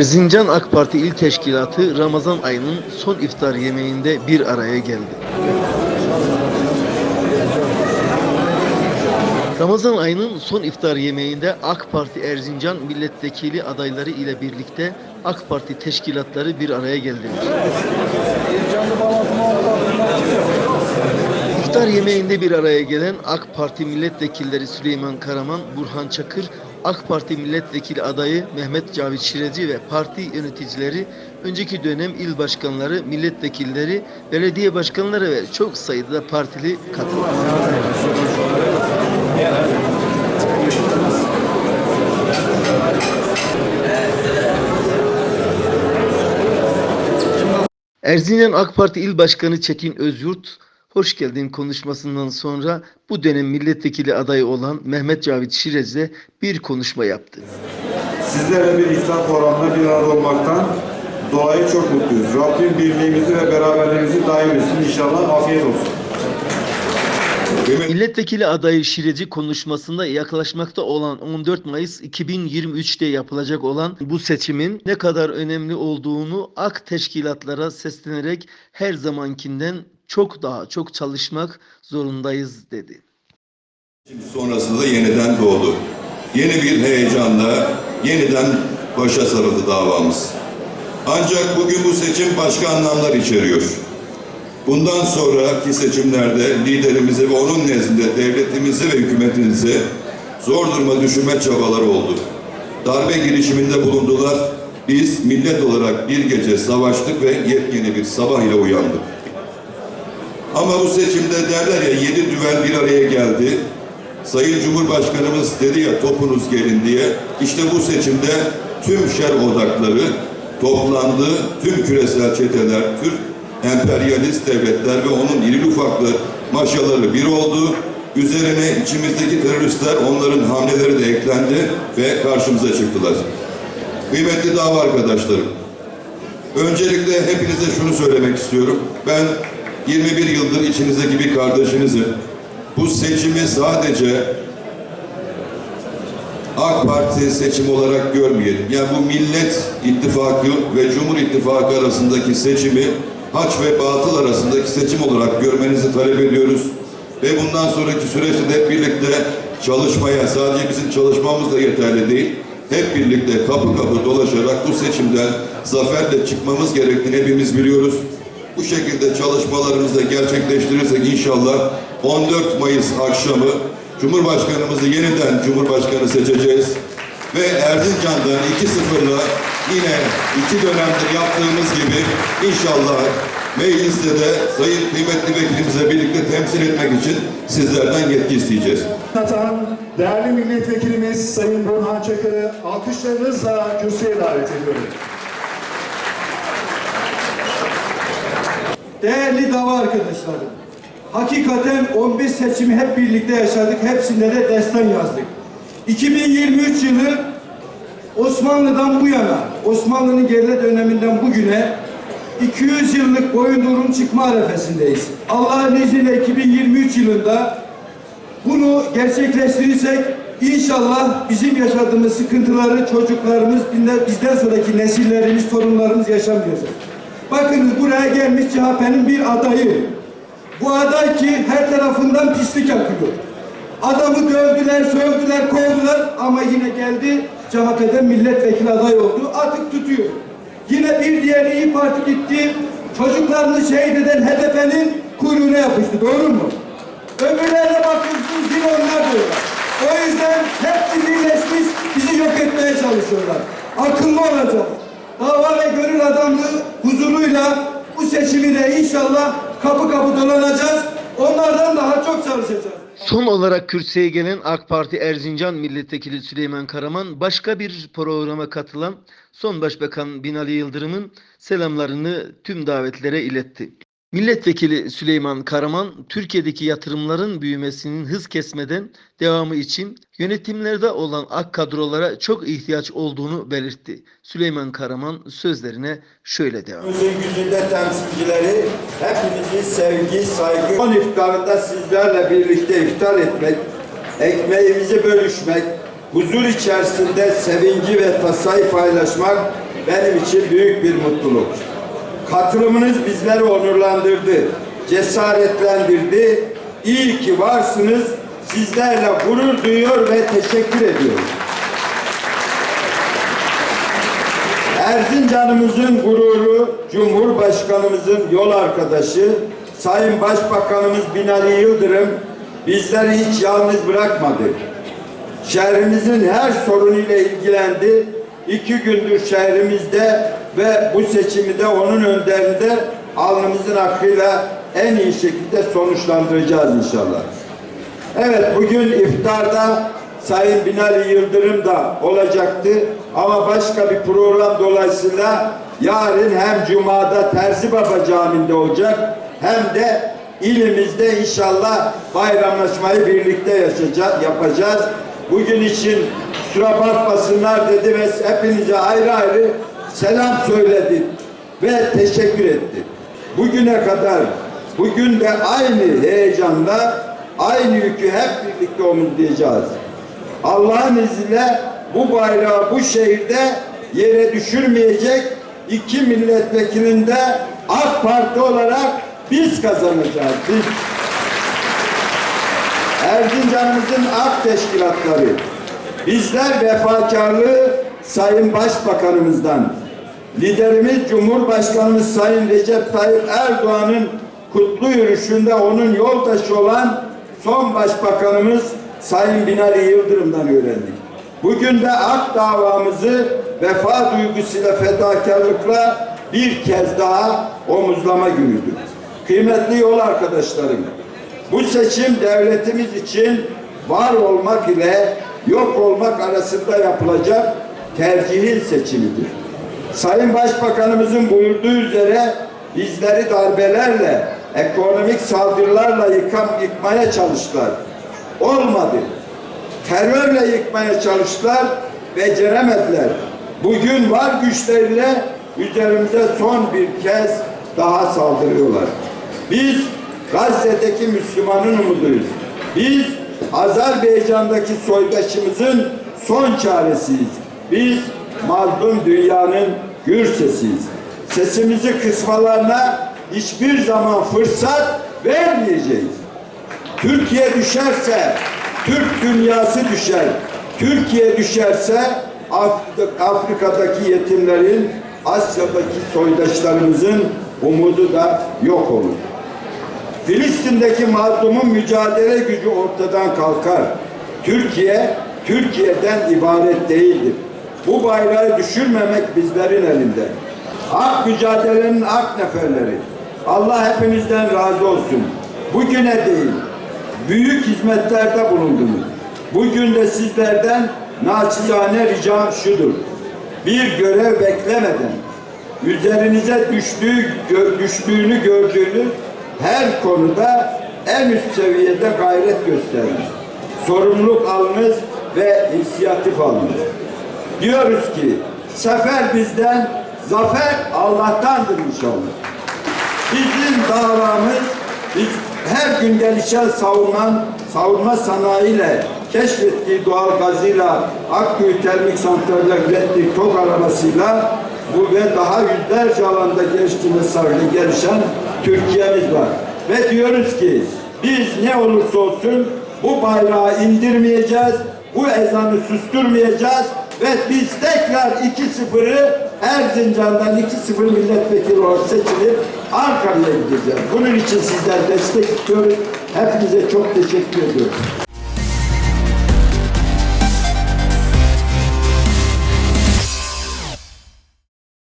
Erzincan AK Parti İl Teşkilatı Ramazan ayının son iftar yemeğinde bir araya geldi. Ramazan ayının son iftar yemeğinde AK Parti Erzincan milletvekili adayları ile birlikte AK Parti teşkilatları bir araya geldiler. İftar yemeğinde bir araya gelen AK Parti milletvekilleri Süleyman Karaman, Burhan Çakır, AK Parti milletvekili adayı Mehmet Cavit Şireci ve parti yöneticileri, önceki dönem il başkanları, milletvekilleri, belediye başkanları ve çok sayıda partili katıldı. Erzincan AK Parti İl Başkanı Çetin Özyurt, hoş geldin konuşmasından sonra bu dönem milletvekili adayı olan Mehmet Cavit Şirez'le bir konuşma yaptı. Sizlerle bir iftar programında bir arada olmaktan dolayı çok mutluyuz. Rabbim birliğimizi ve beraberliğimizi daim etsin. İnşallah afiyet olsun. Milletvekili adayı Şireci konuşmasında yaklaşmakta olan 14 Mayıs 2023'te yapılacak olan bu seçimin ne kadar önemli olduğunu AK teşkilatlara seslenerek her zamankinden çok daha çok çalışmak zorundayız dedi. sonrasında yeniden doğdu. Yeni bir heyecanla yeniden başa sarıldı davamız. Ancak bugün bu seçim başka anlamlar içeriyor. Bundan sonraki seçimlerde liderimizi ve onun nezdinde devletimizi ve hükümetimizi zor duruma düşürme çabaları oldu. Darbe girişiminde bulundular. Biz millet olarak bir gece savaştık ve yepyeni bir sabah ile uyandık. Ama bu seçimde derler ya yedi düvel bir araya geldi. Sayın Cumhurbaşkanımız dedi ya topunuz gelin diye. İşte bu seçimde tüm şer odakları toplandı. Tüm küresel çeteler, Türk emperyalist devletler ve onun iri ufaklı maşaları bir oldu. Üzerine içimizdeki teröristler onların hamleleri de eklendi ve karşımıza çıktılar. Kıymetli dava arkadaşlarım, Öncelikle hepinize şunu söylemek istiyorum. Ben 21 yıldır içinizdeki bir kardeşinizim. Bu seçimi sadece AK Parti seçimi olarak görmeyelim. Yani bu Millet İttifakı ve Cumhur İttifakı arasındaki seçimi haç ve batıl arasındaki seçim olarak görmenizi talep ediyoruz. Ve bundan sonraki süreçte de hep birlikte çalışmaya, sadece bizim çalışmamız da yeterli değil. Hep birlikte kapı kapı dolaşarak bu seçimden zaferle çıkmamız gerektiğini hepimiz biliyoruz. Bu şekilde çalışmalarımızı gerçekleştirirsek inşallah 14 Mayıs akşamı Cumhurbaşkanımızı yeniden Cumhurbaşkanı seçeceğiz. Ve Erzincan'dan 2-0'la yine iki dönemdir yaptığımız gibi inşallah mecliste de sayın kıymetli vekilimizle birlikte temsil etmek için sizlerden yetki isteyeceğiz. Atan değerli milletvekilimiz Sayın Burhan Çakır'ı alkışlarınızla kürsüye davet ediyorum. Değerli dava arkadaşlarım, hakikaten 15 seçimi hep birlikte yaşadık, hepsinde de destan yazdık. 2023 yılı Osmanlı'dan bu yana, Osmanlı'nın geride döneminden bugüne 200 yıllık boyundurun çıkma arefesindeyiz. Allah'ın izniyle 2023 yılında bunu gerçekleştirirsek inşallah bizim yaşadığımız sıkıntıları çocuklarımız, bizden sonraki nesillerimiz, torunlarımız yaşamayacak. Bakınız buraya gelmiş CHP'nin bir adayı. Bu aday ki her tarafından pislik yapıyor. Adamı dövdüler, sövdüler, kovdular ama yine geldi CHP'den milletvekili aday oldu. Artık tutuyor. Yine bir diğer İyi Parti gitti. Çocuklarını şehit eden HDP'nin kuyruğuna yapıştı. Doğru mu? Öbürlerine bakıyorsunuz yine onlar diyorlar. O yüzden hepsi birleşmiş bizi yok etmeye çalışıyorlar. Akıllı olacağız. Dava ve gönül adamlığı huzuruyla bu seçimi de inşallah kapı kapı dolanacağız. Onlardan daha çok çalışacağız. Son olarak kürsüye gelen AK Parti Erzincan Milletvekili Süleyman Karaman başka bir programa katılan son Başbakan Binali Yıldırım'ın selamlarını tüm davetlere iletti. Milletvekili Süleyman Karaman, Türkiye'deki yatırımların büyümesinin hız kesmeden devamı için yönetimlerde olan AK kadrolara çok ihtiyaç olduğunu belirtti. Süleyman Karaman sözlerine şöyle devam etti. Gücünde temsilcileri hepinizi sevgi, saygı. Son iftarında sizlerle birlikte iftar etmek, ekmeğimizi bölüşmek, huzur içerisinde sevinci ve tasayı paylaşmak benim için büyük bir mutluluk. Katılımınız bizleri onurlandırdı, cesaretlendirdi. İyi ki varsınız. Sizlerle gurur duyuyor ve teşekkür ediyorum. Erzincan'ımızın gururu, Cumhurbaşkanımızın yol arkadaşı, Sayın Başbakanımız Binali Yıldırım bizleri hiç yalnız bırakmadı. Şehrimizin her sorunuyla ilgilendi. İki gündür şehrimizde ve bu seçimi de onun önderinde alnımızın akıyla en iyi şekilde sonuçlandıracağız inşallah. Evet bugün iftarda Sayın Binali Yıldırım da olacaktı ama başka bir program dolayısıyla yarın hem Cuma'da Terzi Baba Camii'nde olacak hem de ilimizde inşallah bayramlaşmayı birlikte yaşayacağız, yapacağız. Bugün için kusura bakmasınlar dedi ve hepinize ayrı ayrı selam söyledi ve teşekkür etti. Bugüne kadar bugün de aynı heyecanla aynı yükü hep birlikte omuzlayacağız. Allah'ın izniyle bu bayrağı bu şehirde yere düşürmeyecek iki milletvekilinde AK Parti olarak biz kazanacağız. Biz Erzincan'ımızın AK teşkilatları bizler vefakarlığı Sayın Başbakanımızdan liderimiz Cumhurbaşkanımız Sayın Recep Tayyip Erdoğan'ın kutlu yürüyüşünde onun yoldaşı olan son başbakanımız Sayın Binali Yıldırım'dan öğrendik. Bugün de AK davamızı vefa duygusuyla fedakarlıkla bir kez daha omuzlama günüdür. Kıymetli yol arkadaşlarım, bu seçim devletimiz için var olmak ile yok olmak arasında yapılacak tercihin seçimidir. Sayın Başbakanımızın buyurduğu üzere bizleri darbelerle, ekonomik saldırılarla yıkam, yıkmaya çalıştılar. Olmadı. Terörle yıkmaya çalıştılar, beceremediler. Bugün var güçleriyle üzerimize son bir kez daha saldırıyorlar. Biz Gazze'deki Müslümanın umuduyuz. Biz Azerbaycan'daki soydaşımızın son çaresiyiz. Biz mazlum dünyanın gür sesiyiz. Sesimizi kısmalarına hiçbir zaman fırsat vermeyeceğiz. Türkiye düşerse Türk dünyası düşer. Türkiye düşerse Afrika- Afrika'daki yetimlerin, Asya'daki soydaşlarımızın umudu da yok olur. Filistin'deki mazlumun mücadele gücü ortadan kalkar. Türkiye, Türkiye'den ibaret değildir. Bu bayrağı düşürmemek bizlerin elinde. Hak mücadelenin ak neferleri. Allah hepinizden razı olsun. Bugüne değil, büyük hizmetlerde bulundunuz. Bugün de sizlerden naçizane ricam şudur. Bir görev beklemeden, üzerinize düştüğü, düştüğünü gördüğünüz her konuda en üst seviyede gayret gösteriniz. Sorumluluk alınız ve inisiyatif alınız. Diyoruz ki sefer bizden, zafer Allah'tandır inşallah. Bizim davamız biz her gün gelişen savunma, savunma sanayiyle keşfettiği doğal gazıyla Akkuyu termik santraller ürettiği TOG arabasıyla bu ve daha yüzlerce alanda geliştirme sahile gelişen Türkiye'miz var. Ve diyoruz ki biz ne olursa olsun bu bayrağı indirmeyeceğiz, bu ezanı susturmayacağız ve biz tekrar 2-0'ı Erzincan'dan 2-0 milletvekili olarak seçilip Ankara'ya gideceğiz. Bunun için sizden destek istiyoruz. Hepinize çok teşekkür ediyorum.